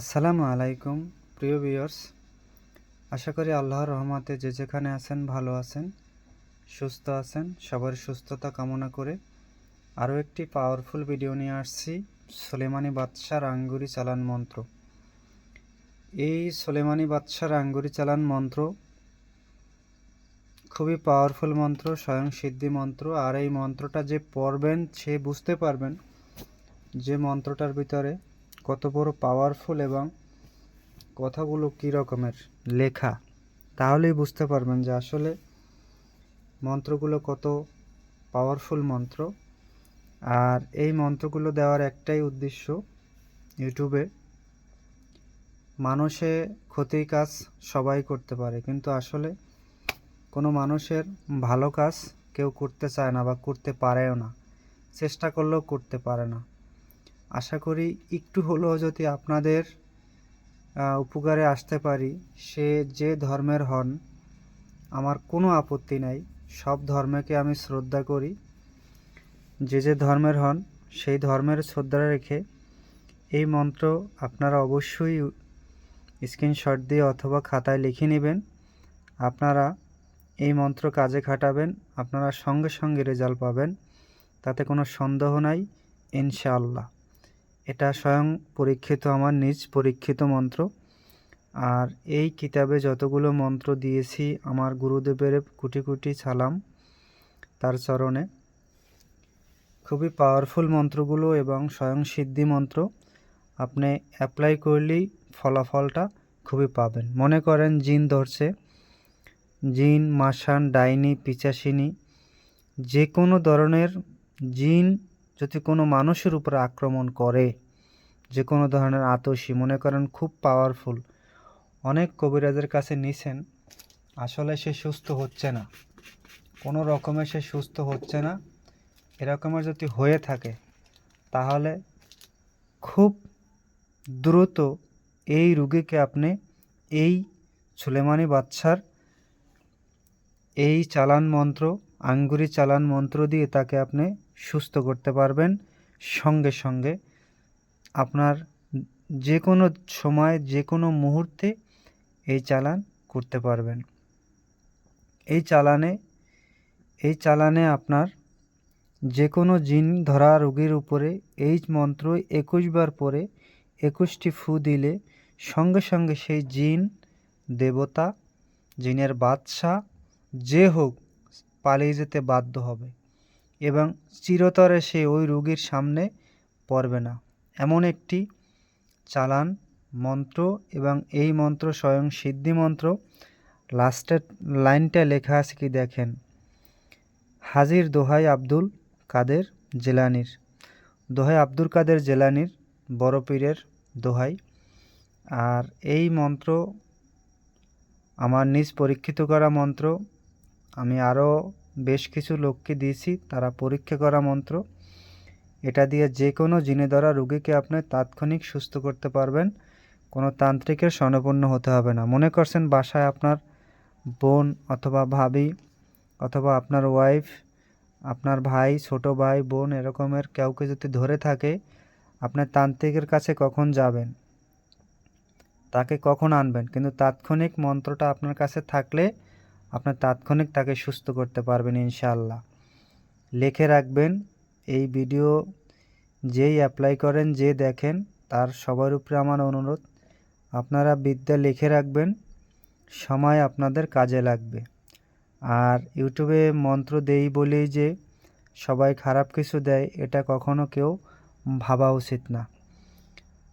আসসালামু আলাইকুম, প্রিয় ভিউয়ার্স। আশা করি আল্লাহর রহমতে যে যেখানে আছেন, ভালো আছেন, সুস্থ আছেন সবার সুস্থতা কামনা করে আরও একটি পাওয়ারফুল ভিডিও নিয়ে আসছি, সোলেমানি বাদশার আঙ্গুরি চালান মন্ত্র। এই সোলেমানি বাদশার আঙ্গুরি চালান মন্ত্র খুবই পাওয়ারফুল মন্ত্র, স্বয়ং সিদ্ধি মন্ত্র। আর এই মন্ত্রটা যে পড়বেন, সে বুঝতে পারবেন যে মন্ত্রটার ভিতরে কত বড় পাওয়ারফুল এবং কথাগুলো কী রকমের লেখা, তাহলেই বুঝতে পারবেন যে আসলে মন্ত্রগুলো কত পাওয়ারফুল মন্ত্র। আর এই মন্ত্রগুলো দেওয়ার একটাই উদ্দেশ্য ইউটিউবে মানুষে ক্ষতির কাজ সবাই করতে পারে, কিন্তু আসলে কোনো মানুষের ভালো কাজ কেউ করতে চায় না বা করতে পারেও না, চেষ্টা করলেও করতে পারে না। আশা করি একটু হলেও যদি আপনাদের উপকারে আসতে পারি, সে যে ধর্মের হন, আমার কোনো আপত্তি নাই। সব ধর্মকে আমি শ্রদ্ধা করি। যে যে ধর্মের হন, সেই ধর্মের শ্রদ্ধা রেখে এই মন্ত্র আপনারা অবশ্যই স্ক্রিনশট দিয়ে অথবা খাতায় লিখে নেবেন। আপনারা এই মন্ত্র কাজে খাটাবেন, আপনারা সঙ্গে সঙ্গে রেজাল্ট পাবেন। তাতে কোনো সন্দেহ নাই, ইনশাআল্লাহ। এটা স্বয়ং পরীক্ষিত আমার নিজ পরীক্ষিত মন্ত্র। আর এই কিতাবে যতগুলো মন্ত্র দিয়েছি, আমার গুরুদেবের কুটি কুটি ছালাম তার চরণে। খুবই পাওয়ারফুল মন্ত্রগুলো এবং স্বয়ং সিদ্ধি মন্ত্র। আপনি অ্যাপ্লাই করলেই ফলাফলটা খুবই পাবেন। মনে করেন জিন ধরছে। জিন, মাসান, ডাইনি, পিচাসিনী, যে কোনো ধরনের জিন যদি কোনো মানুষের উপর আক্রমণ করে, যে কোনো ধরনের আতসী, মনে করেন খুব পাওয়ারফুল অনেক কবিরাজের কাছে নিছেন, আসলে সে সুস্থ হচ্ছে না। কোনো রকমে সে সুস্থ হচ্ছে না। এরকমের যদি হয়ে থাকে, তাহলে খুব দ্রুত এই রুগীকে আপনি এই সুলেমানি বাচ্চার এই চালান মন্ত্র, আঙ্গুরি চালান মন্ত্র দিয়ে তাকে আপনি সুস্থ করতে পারবেন। সঙ্গে সঙ্গে আপনার যে কোনো সময় যে কোনো মুহূর্তে এই চালান করতে পারবেন। এই চালানে এই চালানে আপনার যে কোনো জিন ধরা রোগীর উপরে এই মন্ত্র একুশ বার পরে একুশটি ফু দিলে সঙ্গে সঙ্গে সেই জিন, দেবতা, জিনের বাদশাহ, যে হোক পালিয়ে যেতে বাধ্য হবে। এবং চিরতরে সে ওই রোগীর সামনে পড়বে না। এমন একটি চালান মন্ত্র এবং এই মন্ত্র স্বয়ং সিদ্ধি মন্ত্র লাস্টের লাইনটা লেখা আছে কি দেখেন? হাজির দোহাই আব্দুল কাদের জেলানির। দোহাই আব্দুল কাদের জেলানির বড় পীরের দোহাই। আর এই মন্ত্র আমার নিজ পরীক্ষিত করা মন্ত্র আমি আরও বেশ কিছু লোককে দিয়েছি, তারা পরীক্ষা করা মন্ত্র। এটা দিয়ে যে কোনো জিনে ধরা রোগীকে আপনি তাৎক্ষণিক সুস্থ করতে পারবেন। কোনো তান্ত্রিকের স্বর্ণপূর্ণ হতে হবে না। মনে করছেন বাসায় আপনার বোন অথবা ভাবি অথবা আপনার ওয়াইফ আপনার ভাই, ছোট ভাই, বোন এরকমের কাউকে যদি ধরে থাকে আপনার তান্ত্রিকের কাছে কখন যাবেন? তাকে কখন আনবেন? কিন্তু তাৎক্ষণিক মন্ত্রটা আপনার কাছে থাকলে আপনার তাৎক্ষণিক তাকে সুস্থ করতে পারবেন ইনশাআল্লাহ। লিখে রাখবেন, এই ভিডিও যেই অ্যাপ্লাই করেন, যে দেখেন, তার সবার উপরে আমার অনুরোধ। আপনারা বিদ্যা লিখে রাখবেন, সময় আপনাদের কাজে লাগবে। আর ইউটিউবে মন্ত্র দেই বলেই যে সবাই খারাপ কিছু দেয়, এটা কখনো কেউ ভাবা উচিত না।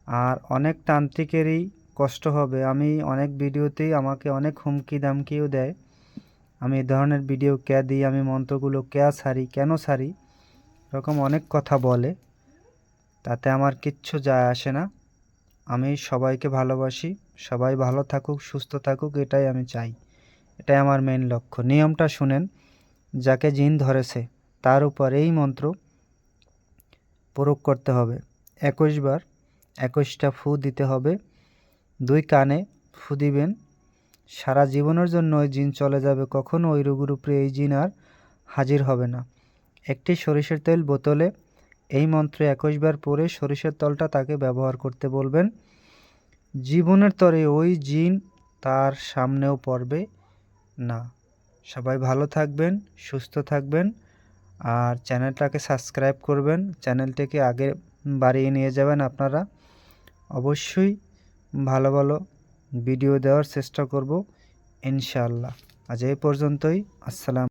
আর অনেক তান্ত্রিকেরই কষ্ট হবে। আমি অনেক ভিডিওতেই আমাকে অনেক হুমকি দামকিও দেয়। আমি এই ধরনের ভিডিও কে দিই, আমি মন্ত্রগুলো কে সারি, কেন সারি, এরকম অনেক কথা বলে। তাতে আমার কিচ্ছু যায় আসে না। আমি সবাইকে ভালোবাসি, সবাই ভালো থাকুক, সুস্থ থাকুক, এটাই আমি চাই। এটাই আমার মেন লক্ষ্য। নিয়মটা শুনেন, যাকে জিন ধরেছে, তার উপর এই মন্ত্র প্রয়োগ করতে হবে। একুশ বার, একুশটা ফু দিতে হবে। দুই কানে ফু দিবেন সারা জীবনের জন্য ওই জিন চলে যাবে, কখনো ওই রোগের উপরে এই জিন আর হাজির হবে না। একটি সরিষার তেল বোতলে এই মন্ত্র একুশ বার পরে সরিষার তলটা তাকে ব্যবহার করতে বলবেন, জীবনের তরে ওই জিন তার সামনেও পড়বে না। সবাই ভালো থাকবেন, সুস্থ থাকবেন আর চ্যানেলটাকে সাবস্ক্রাইব করবেন। চ্যানেলটিকে আগে বাড়িয়ে নিয়ে যাবেন আপনারা। অবশ্যই ভালো ভালো ভিডিও দেওয়ার চেষ্টা করব ইনশাআল্লাহ। আজ এই পর্যন্তই আসসালাম